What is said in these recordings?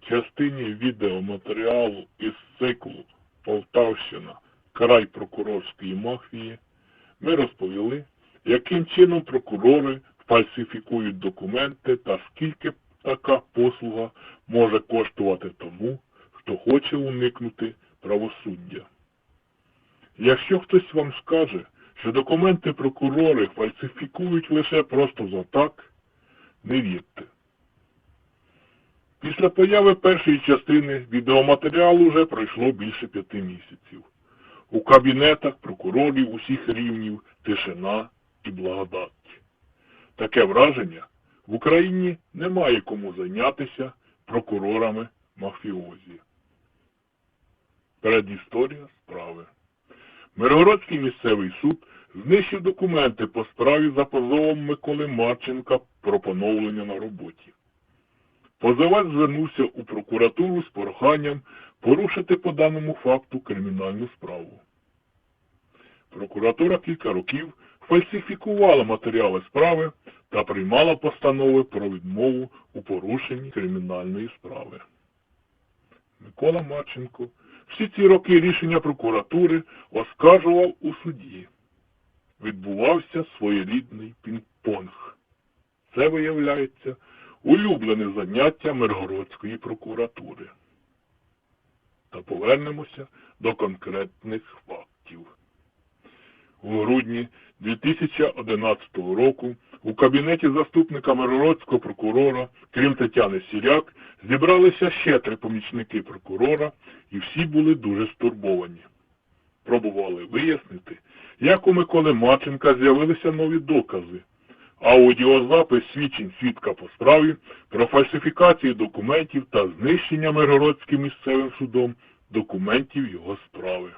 частині відеоматеріалу із циклу Полтавщина край прокурорської мафії ми розповіли, яким чином прокурори фальсифікують документи та скільки така послуга може коштувати тому, хто хоче уникнути правосуддя. Якщо хтось вам скаже, що документи прокурори фальсифікують лише просто за так, не вірте. Після появи першої частини відеоматеріалу вже пройшло більше п'яти місяців. У кабінетах прокурорів усіх рівнів тишина і благодать. Таке враження в Україні немає кому зайнятися прокурорами мафіозі. Передісторія справи. Миргородський місцевий суд знищив документи по справі за позовом Миколи Марченка про поновлення на роботі. Позивач звернувся у прокуратуру з проханням порушити по даному факту кримінальну справу. Прокуратура кілька років фальсифікувала матеріали справи та приймала постанови про відмову у порушенні кримінальної справи. Микола Марченко всі ці роки рішення прокуратури оскаржував у суді. Відбувався своєрідний пінг-понг. Це, виявляється, улюблене заняття Миргородської прокуратури. Та повернемося до конкретних фактів. У грудні 2011 року у кабінеті заступника Миргородського прокурора, крім Тетяни Сіряк, зібралися ще три помічники прокурора, і всі були дуже стурбовані. Пробували вияснити, як у Миколи Марченка з'явилися нові докази, аудіозапис свідчень свідка по справі про фальсифікацію документів та знищення Миргородським місцевим судом документів його справи.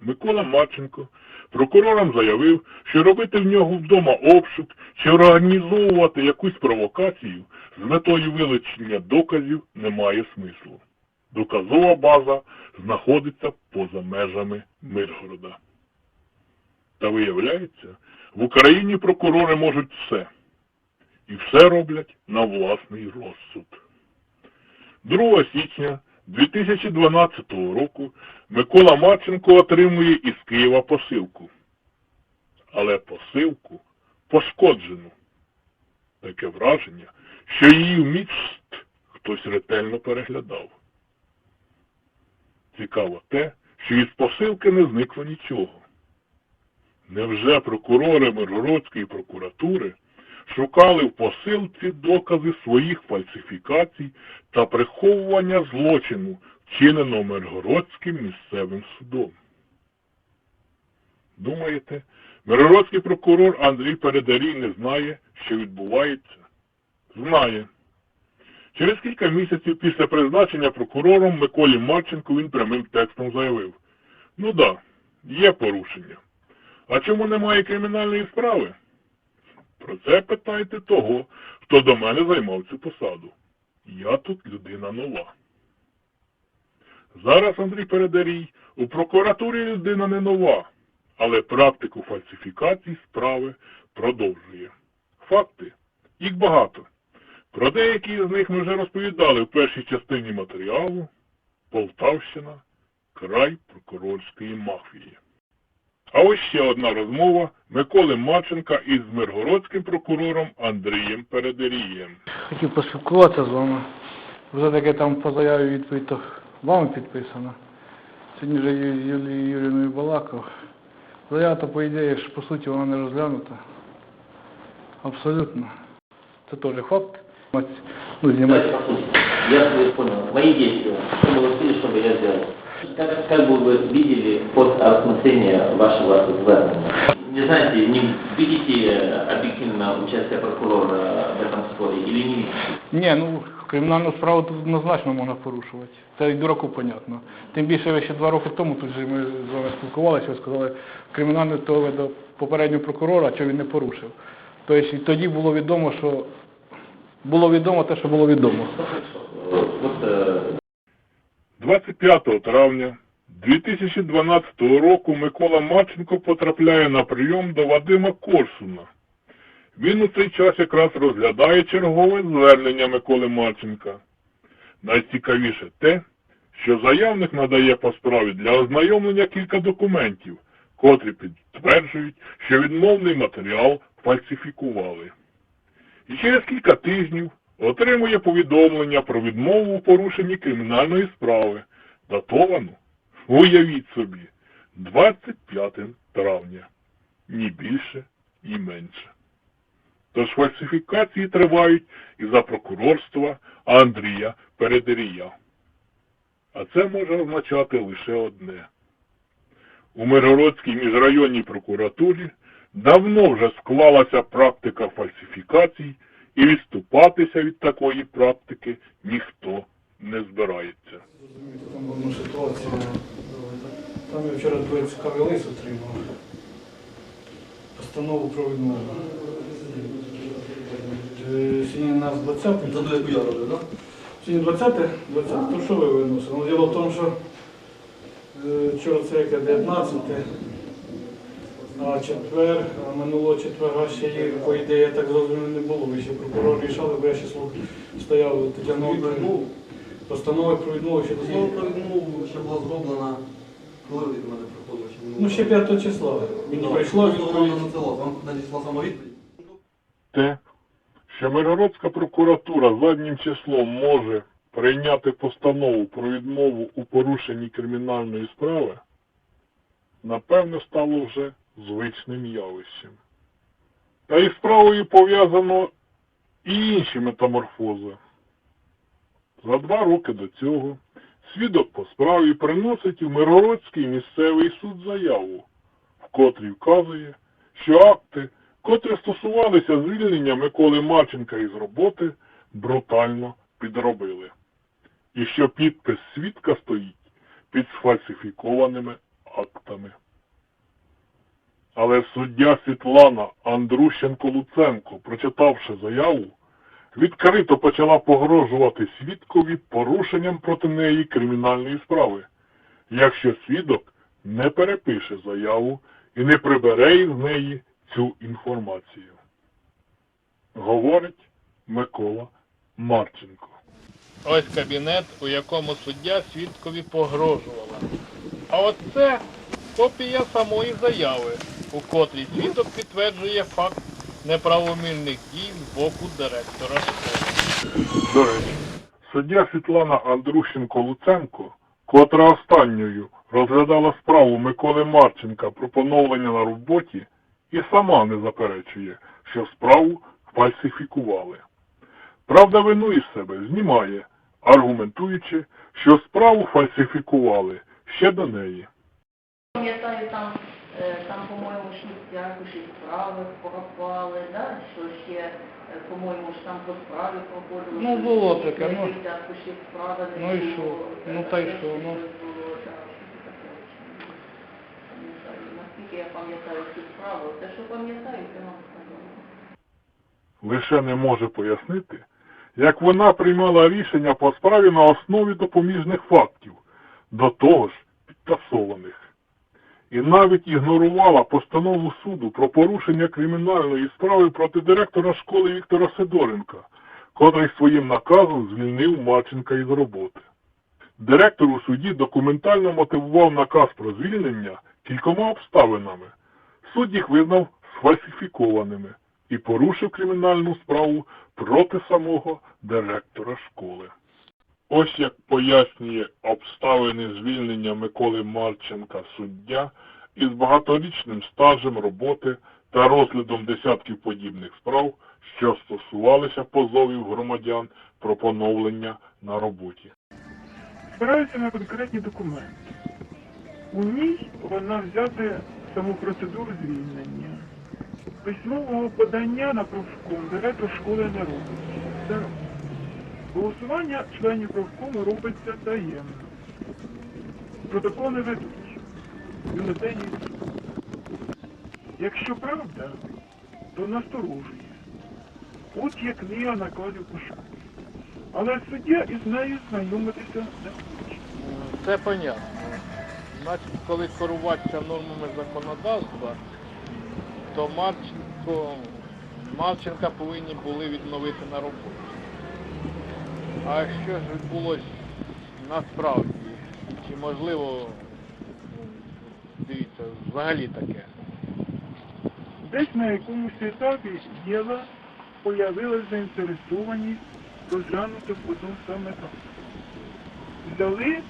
Микола Марченко прокурорам заявив, що робити в нього вдома обшук чи організовувати якусь провокацію з метою вилучення доказів немає смислу. Доказова база знаходиться поза межами Миргорода. Та виявляється, в Україні прокурори можуть все. І все роблять на власний розсуд. 2 січня 2012 року Микола Марченко отримує із Києва посилку. Але посилку пошкоджену. Таке враження, що її вміст хтось ретельно переглядав. Цікаво те, що із посилки не зникло нічого. Невже прокурори Миргородської прокуратури шукали в посилці докази своїх фальсифікацій та приховування злочину, вчиненого Миргородським місцевим судом? Думаєте, Миргородський прокурор Андрій Передарій не знає, що відбувається? Знає. Через кілька місяців після призначення прокурором Миколі Марченку він прямим текстом заявив. Ну да, є порушення. А чому немає кримінальної справи? Про це питайте того, хто до мене займав цю посаду. Я тут людина нова. Зараз Андрій Передарій у прокуратурі людина не нова, але практику фальсифікацій справи продовжує. Факти. Їх багато. Про деякі з них ми вже розповідали в першій частині матеріалу Полтавщина, край прокурорської мафії. А ось ще одна розмова Миколи Марченка із миргородським прокурором Андрієм Передерієм. Хотів поспілкуватися з вами. Вже таке там по заяві відповідь то вами підписано. Сьогодні вже Ю- Юлією Юрійовною балакав. Заява то, по ідеї, ж, по суті, вона не розглянута. Абсолютно. Це теж факт. Ну, знімати. Я э, понял. Мои действия. Что вы хотели, чтобы я сделал? Как, как бы вы видели под рассмотрение вашего звернения? Не знаете, не видите э, объективно участие прокурора в этом споре или не видите? Ні, ну кримінальну справу тут однозначно можна порушувати. Це і дураку понятно. Тим більше ви ще два роки тому тут же ми з вами спілкувалися, ви сказали, кримінальну то ви до попереднього прокурора, що він не порушив. Тобто і тоді було відомо, що було відомо те, що було відомо. Э, Вот э, 25 травня 2012 року Микола Марченко потрапляє на прийом до Вадима Корсуна. Він у цей час якраз розглядає чергове звернення Миколи Марченка. Найцікавіше те, що заявник надає по справі для ознайомлення кілька документів, котрі підтверджують, що відмовний матеріал фальсифікували. І через кілька тижнів отримує повідомлення про відмову у порушенні кримінальної справи, датовану, уявіть собі, 25 травня, ні більше, ні менше. Тож фальсифікації тривають і за прокурорства Андрія Передерія. А це може означати лише одне. У Миргородській міжрайонній прокуратурі давно вже склалася практика фальсифікацій, і відступатися від такої практики ніхто не збирається. Там була ситуація. Там я вчора дуже цікавий лист отримав. Постанову про відмову. Е, Сьогодні у нас 20 Це до яку я роблю, так? Сьогодні 20 20 то що ви виносили? Ну, діло в тому, що е, вчора це яке 19 а четвер, а минулого четверга ще є, по ідеї, я так зрозумів, не було. Ви ще прокурор рішали, бо я ще слух стояв Тетяну Вікторівну. Постанови про відмову ще Знову про відмову ще була зроблена, коли від мене минулого Ну, ще 5 числа. Мені Да, прийшла просто вона не надсилала, вам надійшла сама відповідь. Те, що Миргородська прокуратура заднім числом може прийняти постанову про відмову у порушенні кримінальної справи, напевно, стало вже звичним явищем. Та із справою пов'язано і інші метаморфози. За два роки до цього свідок по справі приносить у Миргородський місцевий суд заяву, в котрій вказує, що акти котрі стосувалися звільнення Миколи Марченка із роботи, брутально підробили. І що підпис свідка стоїть під сфальсифікованими актами. Але суддя Світлана Андрущенко-Луценко, прочитавши заяву, відкрито почала погрожувати свідкові порушенням проти неї кримінальної справи, якщо свідок не перепише заяву і не прибере із неї цю інформацію. Говорить Микола Марченко. Ось кабінет, у якому суддя свідкові погрожувала. А от це копія самої заяви, у котрій свідок підтверджує факт неправомірних дій з боку директора школи. До речі, суддя Світлана Андрущенко-Луценко, котра останньою розглядала справу Миколи Марченка про поновлення на роботі, і сама не заперечує, що справу фальсифікували. Правда, вину із себе знімає, аргументуючи, що справу фальсифікували ще до неї. Пам'ятаю, там, там, по-моєму, шість аркушів справи пропали, да? що ще, е, по-моєму, ж там по справі проходило. Ну, було ще таке, ну. десять аркушів справи не Ну і що? е, Ну, та й що, ну. було. Пам'ятаю, наскільки я пам'ятаю цю справу, те, що пам'ятаю, це вам сказала. лише не може пояснити, як вона приймала рішення по справі на основі допоміжних фактів, до того ж підтасованих. І навіть ігнорувала постанову суду про порушення кримінальної справи проти директора школи Віктора Сидоренка, котрий своїм наказом звільнив Марченка із роботи. Директор у суді документально мотивував наказ про звільнення кількома обставинами. Суд їх визнав сфальсифікованими і порушив кримінальну справу проти самого директора школи. Ось як пояснює обставини звільнення Миколи Марченка суддя із багаторічним стажем роботи та розглядом десятків подібних справ, що стосувалися позовів громадян про поновлення на роботі. спираються на конкретні документи. У ній вона взяти саму процедуру звільнення. Письмового подання на профком директор школи не робить. Голосування членів профкому робиться таємно. Протокол не ведуть. Бюлетені. Якщо правда, то насторожує. От є книга накладів по. Але суддя із нею знайомитися не хоче. Це понятно. Значить, коли керуватися нормами законодавства, то Марченко, Марченка повинні були відновити на роботі. А що ж відбулось насправді? Чи можливо, дивіться, взагалі таке? Десь на якомусь етапі діла появилась заінтересованість розглянути потім саме так. Взяли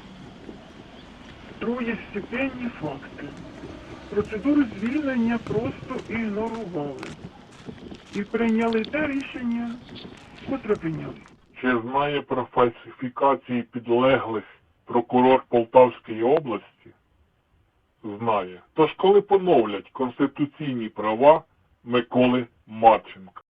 другостепенні факти. Процедуру звільнення просто ігнорували. І прийняли те рішення, котре прийняли. Чи знає про фальсифікації підлеглих прокурор Полтавської області? Знає. Тож коли поновлять конституційні права Миколи Марченка?